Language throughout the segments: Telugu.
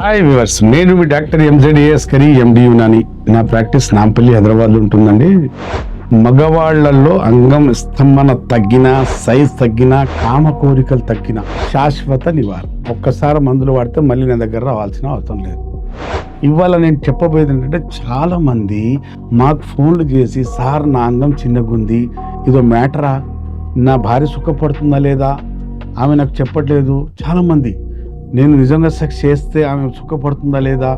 హాయ్ వివర్స్ నేను మీ doctor MJDS Kari MD Unani. నా ప్రాక్టీస్ నాంపల్లి హైదరాబాద్లో ఉంటుందండి. మగవాళ్ళలో అంగం స్తంభన తగ్గిన సైజ్ తగ్గిన కామ కోరికలు తగ్గిన శాశ్వత నివారణ. ఒక్కసారి మందులు వాడితే మళ్ళీ నా దగ్గర రావాల్సిన అవసరం లేదు. ఇవాళ నేను చెప్పబోయేది ఏంటంటే చాలా మంది మాకు ఫోన్లు చేసి సార్ నా అందం చిన్నగుంది. ఇదో మ్యాటరా? నా భార్య సుఖపడుతుందా లేదా? ఆమె నాకు చెప్పట్లేదు. చాలామంది నేను నిజంగా సెక్స్ చేస్తే ఆమె సుఖపడుతుందా లేదా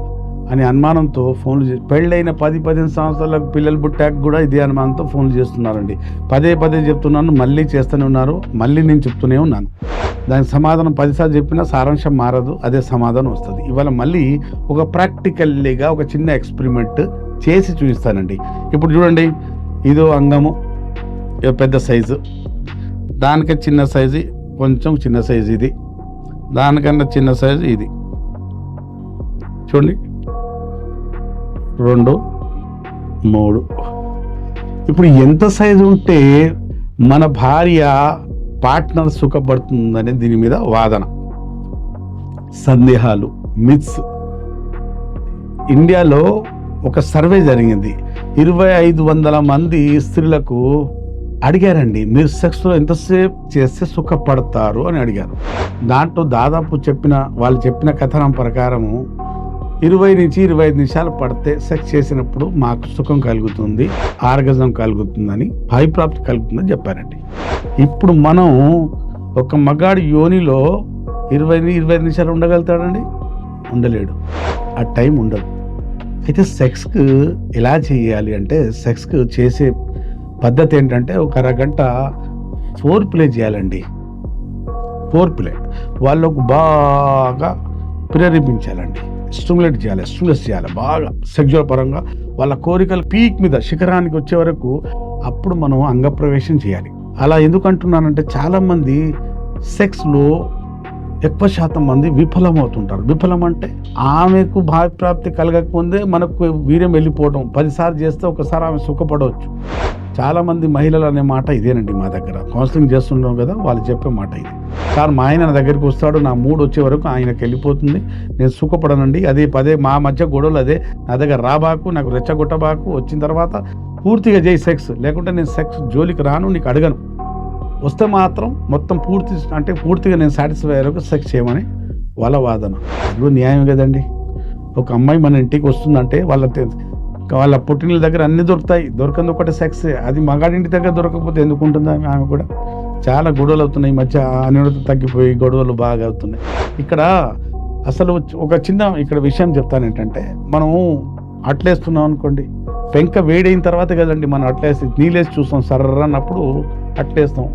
అని అనుమానంతో ఫోన్లు చే పెళ్ళైన పది పదిహేను సంవత్సరాలకు పిల్లలు పుట్టాక కూడా ఇదే అనుమానంతో ఫోన్లు చేస్తున్నారండి. పదే పదే చెప్తున్నాను మళ్ళీ చేస్తూనే ఉన్నారు మళ్ళీ నేను చెప్తూనే ఉన్నాను. దానికి సమాధానం పదిసార్లు చెప్పినా సారాంశం మారదు అదే సమాధానం వస్తుంది. ఇవాళ మళ్ళీ ఒక ప్రాక్టికల్లీగా ఒక చిన్న ఎక్స్పెరిమెంట్ చేసి చూపిస్తానండి. ఇప్పుడు చూడండి ఇదో అంగము పెద్ద సైజు. దానికి చిన్న సైజు కొంచెం చిన్న సైజు ఇది. దానికన్నా చిన్న సైజు ఇది. చూడండి. రెండు మూడు. ఇప్పుడు ఎంత సైజు ఉంటే మన భార్య పార్ట్నర్ సుఖపడుతుందనే దీని మీద వాదన. సందేహాలు మిత్స్. ఇండియాలో ఒక సర్వే జరిగింది. ఇరవై ఐదు వందల మంది స్త్రీలకు అడిగారండి మీరు సెక్స్లో ఎంతసేపు చేస్తే సుఖపడతారు? అని అడిగారు. దాంట్లో దాదాపు చెప్పిన వాళ్ళు చెప్పిన కథనం ప్రకారము ఇరవై నుంచి ఇరవై ఐదు నిమిషాలు పడితే సెక్స్ చేసినప్పుడు మాకు సుఖం కలుగుతుంది ఆర్గజం కలుగుతుందని భయప్రాప్తి కలుగుతుందని చెప్పారండి. ఇప్పుడు మనం ఒక మగాడి యోనిలో ఇరవై ఇరవై ఐదు నిమిషాలు ఉండగలుగుతాడండి? ఉండలేడు. ఆ టైం ఉండదు. అయితే సెక్స్కి ఎలా చేయాలి అంటే సెక్స్కి చేసే పద్ధతి ఏంటంటే ఒక అరగంట ఫోర్ ప్లే చేయాలండి. Foreplay. వాళ్ళకు బాగా ప్రేరేపించాలండి. స్టిమ్యులేట్ చేయాలి స్టిమ్యులేట్ చేయాలి బాగా సెక్చువల్ పరంగా వాళ్ళ కోరికలు పీక్ మీద శిఖరానికి వచ్చే వరకు అప్పుడు మనం అంగప్రవేశం చేయాలి. అలా ఎందుకు అంటున్నానంటే చాలామంది సెక్స్లో ఎక్కువ శాతం మంది విఫలమవుతుంటారు. విఫలం అంటే ఆమెకు భావప్రాప్తి కలగకముందే మనకు వీర్యం వెళ్ళిపోవడం. పదిసార్లు చేస్తే ఒకసారి ఆమె సుఖపడవచ్చు. చాలా మంది మహిళలు అనే మాట ఇదేనండి మా దగ్గర. కౌన్సిలింగ్ చేస్తుంటాం కదా వాళ్ళు చెప్పే మాట ఇది. సార్ మా ఆయన నా దగ్గరికి వస్తాడు నా మూడు వచ్చే వరకు ఆయనకి వెళ్ళిపోతుంది. నేను సుఖపడనండి. అదే పదే మా మధ్య గొడవలు అదే. నా దగ్గర రాబాకు నాకు రెచ్చగొట్టబాకు వచ్చిన తర్వాత పూర్తిగా చేయి సెక్స్. లేకుంటే నేను సెక్స్ జోలికి రాను నీకు అడగను. వస్తే మాత్రం మొత్తం పూర్తి అంటే పూర్తిగా నేను సాటిస్ఫై అయ్యేరకు సెక్స్ చేయమని వాళ్ళ వాదన. అది న్యాయం కదండి. ఒక అమ్మాయి మన ఇంటికి వస్తుందంటే వాళ్ళ వాళ్ళ పుట్టినల దగ్గర అన్ని దొరుకుతాయి. దొరకంది ఒకటి సెక్స్ అది మగాడింటి దగ్గర దొరకకపోతే ఎందుకు ఉంటుంది ఆమె? కూడా చాలా గొడవలు అవుతున్నాయి. ఈ మధ్య అన్యోన్యత తగ్గిపోయి గొడవలు బాగా అవుతున్నాయి. ఇక్కడ అసలు ఒక చిన్న ఇక్కడ విషయం చెప్తాను ఏంటంటే మనం అట్లేస్తున్నాం అనుకోండి. పెంక వేడైన తర్వాత కదండి మనం అట్లేసి నీళ్ళేసి చూస్తాం. సర్రన్నప్పుడు అట్లేస్తాం.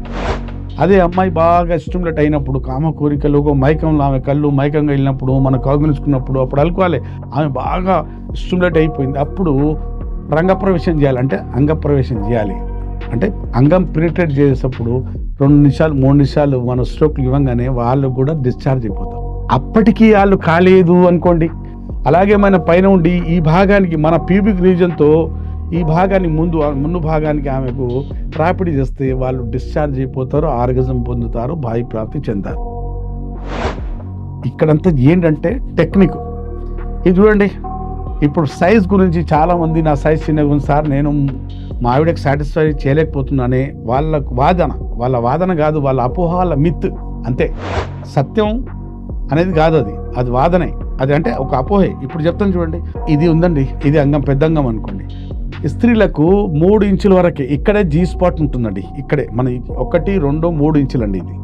అదే అమ్మాయి బాగా స్టిమ్యులేట్ అయినప్పుడు కామ కోరికలు మైకంలో ఆమె కళ్ళు మైకంగా వెళ్ళినప్పుడు మనం కౌగులించుకున్నప్పుడు అప్పుడు అనుకోవాలి ఆమె బాగా స్టిమ్యులేట్ అయిపోయింది. అప్పుడు రంగప్రవేశం చేయాలి. అంటే అంగప్రవేశం చేయాలి. అంటే అంగం పెనిట్రేట్ చేసేటప్పుడు రెండు నిమిషాలు మూడు నిమిషాలు మన స్ట్రోక్లు ఇవ్వగానే వాళ్ళు కూడా డిశ్చార్జ్ అయిపోతారు. అప్పటికీ వాళ్ళు కాలేదు అనుకోండి. అలాగే మన పైన ఉండి ఈ భాగానికి మన పీబిక్ రీజన్తో ఈ భాగాన్ని ముందు ముందు భాగానికి ఆమెకు ట్రాపిడ్ చేస్తే వాళ్ళు డిశ్చార్జ్ అయిపోతారు ఆర్గజం పొందుతారు బాయి ప్రాప్తి చెందారు. ఇక్కడంతా ఏంటంటే టెక్నిక్. ఇది చూడండి ఇప్పుడు సైజ్ గురించి చాలామంది నా సైజ్ చిన్నగా ఉంది సార్ నేను మా ఆవిడకి సాటిస్ఫై చేయలేకపోతున్నానే వాళ్ళ వాదన వాళ్ళ వాదన కాదు వాళ్ళ అపోహాల మిత్ అంతే. సత్యం అనేది కాదు అది అది వాదనే. అది అంటే ఒక అపోహే. ఇప్పుడు చెప్తాను చూడండి ఇది ఉందండి ఇది అంగం పెద్ద అంగం అనుకోండి. స్త్రీలకు మూడు ఇంచుల వరకే ఇక్కడే జీ స్పాట్ ఉంటుందండి ఇక్కడే. మన ఒకటి రెండు మూడు ఇంచులండి ఇది.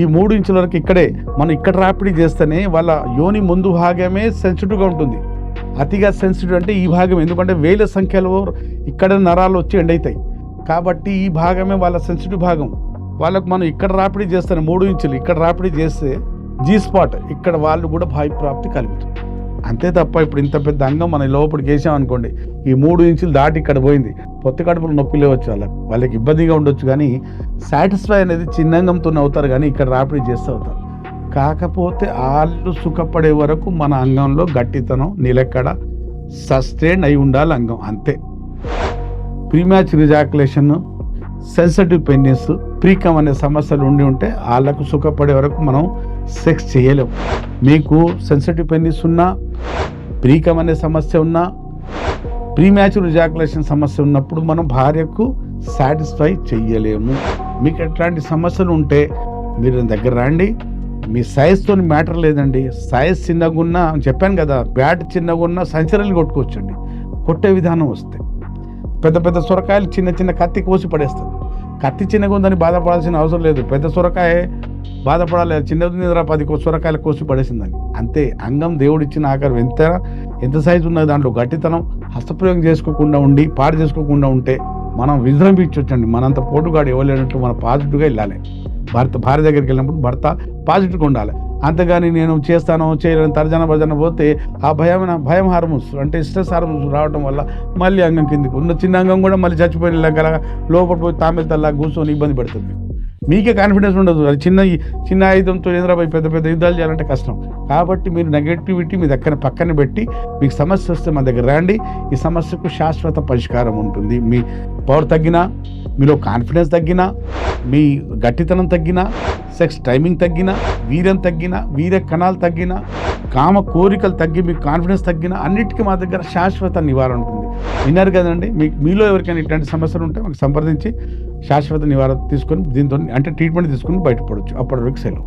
ఈ మూడు ఇంచుల వరకు ఇక్కడే మనం ఇక్కడ రాపిడి చేస్తేనే వాళ్ళ యోని ముందు భాగమే సెన్సిటివ్గా ఉంటుంది. అతిగా సెన్సిటివ్ అంటే ఈ భాగం ఎందుకంటే వేల సంఖ్యలో ఇక్కడ నరాలు వచ్చి ఎండ్ అవుతాయి. కాబట్టి ఈ భాగమే వాళ్ళ సెన్సిటివ్ భాగం. వాళ్ళకు మనం ఇక్కడ రాపిడి చేస్తానే మూడు ఇంచులు ఇక్కడ రాపిడి చేస్తే జీ స్పాట్ ఇక్కడ వాళ్ళు కూడా భావి ప్రాప్తి కలుగుతుంది. అంతే తప్ప ఇప్పుడు ఇంత పెద్ద అంగం మన లోపలికి వేసాం అనుకోండి ఈ మూడు ఇంచులు దాటి ఇక్కడ పోయింది పొత్తి కడుపులు నొప్పి లేవచ్చు వాళ్ళకి వాళ్ళకి ఇబ్బందిగా ఉండొచ్చు కానీ సాటిస్ఫై అనేది చిన్నంగంతో అవుతారు కానీ ఇక్కడ రాపిడి చేస్తూ అవుతారు. కాకపోతే వాళ్ళు సుఖపడే వరకు మన అంగంలో గట్టితనం నిలకడ సస్టైన్ అయి ఉండాలి అంగం అంతే. ప్రీమ్యాచ్ రిజాక్యులేషన్ సెన్సిటివ్ పెన్నిస్ ప్రీకమ్ అనే సమస్యలు ఉండి ఉంటే వాళ్ళకు సుఖపడే వరకు మనం సెక్స్ చేయలేము మీకు సెన్సిటివ్ పెన్నిస్ ఉన్నా ప్రీకం అనే సమస్య ఉన్నా ప్రీ మ్యాచ్యూర్ సమస్య ఉన్నప్పుడు మనం భార్యకు సాటిస్ఫై చెయ్యలేము. మీకు ఎట్లాంటి సమస్యలు ఉంటే మీరు దగ్గర రండి. మీ సైజ్తో మ్యాటర్ లేదండి. సైజ్ చిన్నగా ఉన్నా చెప్పాను కదా బ్యాట్ చిన్నగున్నా సెంచరీలు కొట్టుకోవచ్చండి. కొట్టే విధానం వస్తే. పెద్ద పెద్ద సొరకాయలు చిన్న చిన్న కత్తి కోసి పడేస్తారు కత్తి చిన్నగా ఉందని బాధపడాల్సిన అవసరం లేదు. పెద్ద సొరకాయ బాధపడాలి. చిన్నది నిద్ర పది కో- సొరకాయలు కోసి పడేసిందని. అంతే అంగం దేవుడిచ్చిన ఆకారం ఎంత ఎంత సైజు ఉన్నది దాంట్లో? గట్టితనం హస్తప్రయోగం చేసుకోకుండా ఉండి పాడు చేసుకోకుండా ఉంటే మనం విజృంభించవచ్చండి మనంత పోటుగాడు ఇవ్వలేనట్టు మనం పాజిటివ్గా వెళ్ళాలి. భర్త భార్య దగ్గరికి వెళ్ళినప్పుడు భర్త పాజిటివ్గా ఉండాలి. అంతేగాని నేను చేస్తాను చేయలేను తర్జన భజన పోతే ఆ భయం భయం హార్మోన్స్ అంటే స్ట్రెస్ హార్మోన్స్ రావడం వల్ల మళ్ళీ అంగం కిందికి ఉన్న చిన్న అంగం కూడా మళ్ళీ చచ్చిపోయిన లెక్కల లోపల పోయి తామెతల్లా కూర్చొని ఇబ్బంది పెడుతుంది మీకే. కాన్ఫిడెన్స్ ఉండదు. అది చిన్న చిన్న ఆయుధంతో ఎదురపై పెద్ద పెద్ద యుద్ధాలు చేయాలంటే కష్టం. కాబట్టి మీరు నెగటివిటీ మీ దగ్గర పక్కన పెట్టి మీకు సమస్య వస్తే మా దగ్గర రండి. ఈ సమస్యకు శాశ్వత పరిష్కారం ఉంటుంది. మీ పవర్ తగ్గినా మీలో కాన్ఫిడెన్స్ తగ్గినా మీ గట్టితనం తగ్గినా సెక్స్ టైమింగ్ తగ్గినా వీర్యం తగ్గినా వీర్య కణాలు తగ్గినా కామ కోరికలు తగ్గి మీకు కాన్ఫిడెన్స్ తగ్గినా అన్నిటికీ మా దగ్గర శాశ్వత నివారణ ఉంటుంది. విన్నారు కదండి? మీ మీలో ఎవరికైనా ఇట్లాంటి సమస్యలు ఉంటే మాకు సంప్రదించి శాశ్వత నివారణ తీసుకొని దీంతో అంటే ట్రీట్మెంట్ తీసుకొని బయటపడవచ్చు అప్పటి వరకు సెలవు.